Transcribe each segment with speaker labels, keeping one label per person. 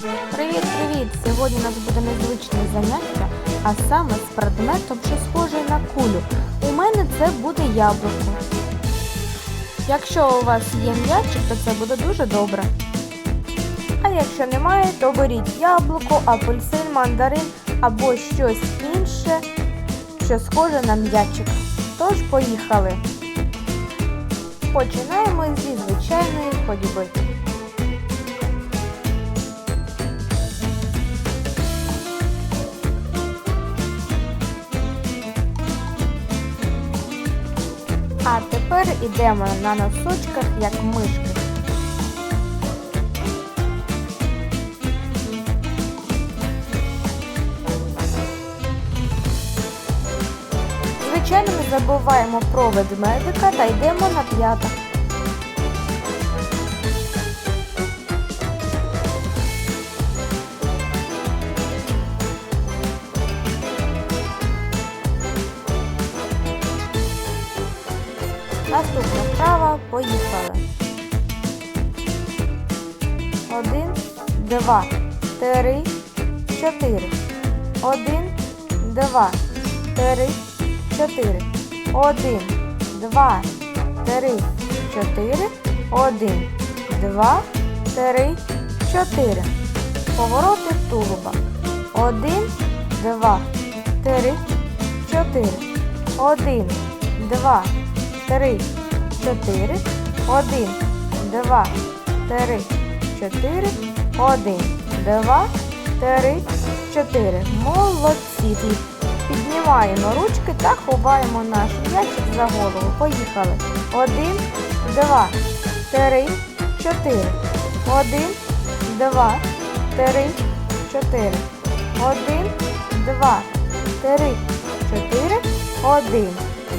Speaker 1: Привіт-привіт! Сьогодні у нас буде незвичне заняття, а саме з предметом, що схожий на кулю. У мене це буде яблуко. Якщо у вас є м'ячик, то це буде дуже добре. А якщо немає, то беріть яблуко, апельсин, мандарин або щось інше, що схоже на м'ячик. Тож поїхали. Починаємо зі звичайної ходьби. А тепер ідемо на носочках, як мишки. Звичайно, не забуваємо про ведмедика та йдемо на п'ятах. Поїхали. Один, два, три, чотири. Один, два, три, чотири. Один, два, три, чотири. Один, два, три, чотири. Повороти тулуба. Один, два, три, чотири. Один, два, три, чотири. Один, два, три, чотири. Один, два, три, чотири. Молодці. Піднімаємо ручки та ховаємо наш м'ячик за голову. Поїхали. Один, два, три, чотири. Один, два, три, чотири. Один, два, три, чотири. Один,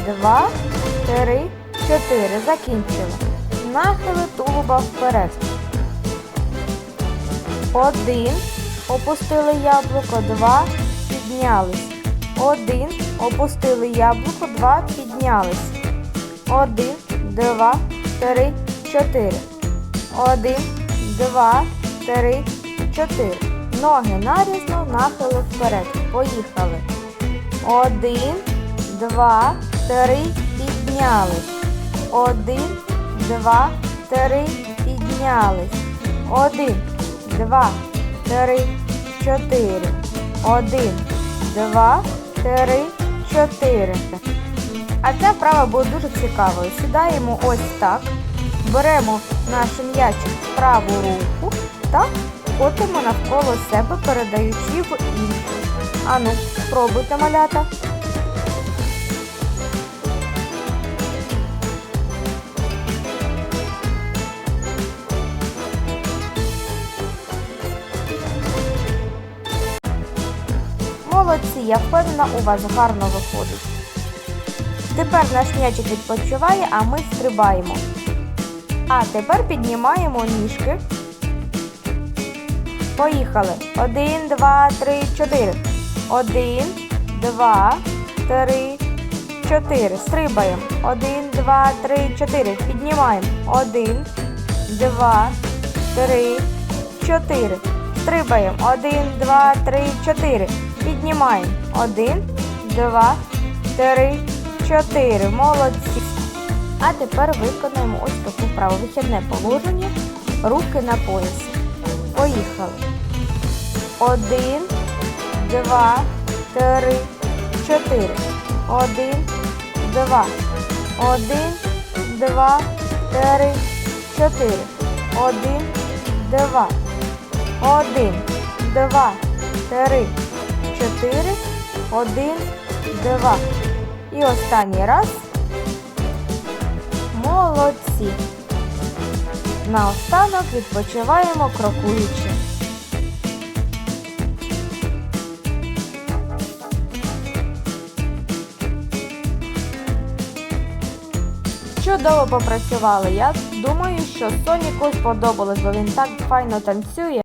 Speaker 1: два, три, чотири. Закінчили. Нахили тулуба вперед. Один. Опустили яблуко. Два. Піднялись. Один. Опустили яблуко. Два. Піднялись. Один, два, три, чотири. Один, два, три, чотири. Ноги нарізно, нахили вперед. Поїхали. Один, два, три, піднялись. Один, два, три, піднялись. Один, два, три, чотири. Один, два, три, чотири. А ця вправа буде дуже цікавою. Сідаємо ось так, беремо наш м'ячик в праву руку та котимо навколо себе, передаючи в іншу. Ану, спробуйте малята. Молодці, я впевнена, у вас гарно виходить. Тепер наш м'ячик відпочиває, а ми стрибаємо. А тепер піднімаємо ніжки. Поїхали. Один, два, три, чотири. Один, два, три, чотири. Стрибаємо. Один, два, три, чотири. Піднімаємо. Один, два, три, чотири. Стрибаємо. Один, два, три, чотири. Піднімаємо. Один, два, три, чотири. Молодці. А тепер виконаємо ось таку вправу. Вихідне положення. Руки на поясі. Поїхали. Один, два, три, чотири. Один, два. Один, два, три, чотири. Один, два. Один, два, три. Один, два. І останній раз. Молодці. Наостанок відпочиваємо крокуючи. Чудово попрацювали. Я думаю, що Соніку сподобалось, бо він так файно танцює.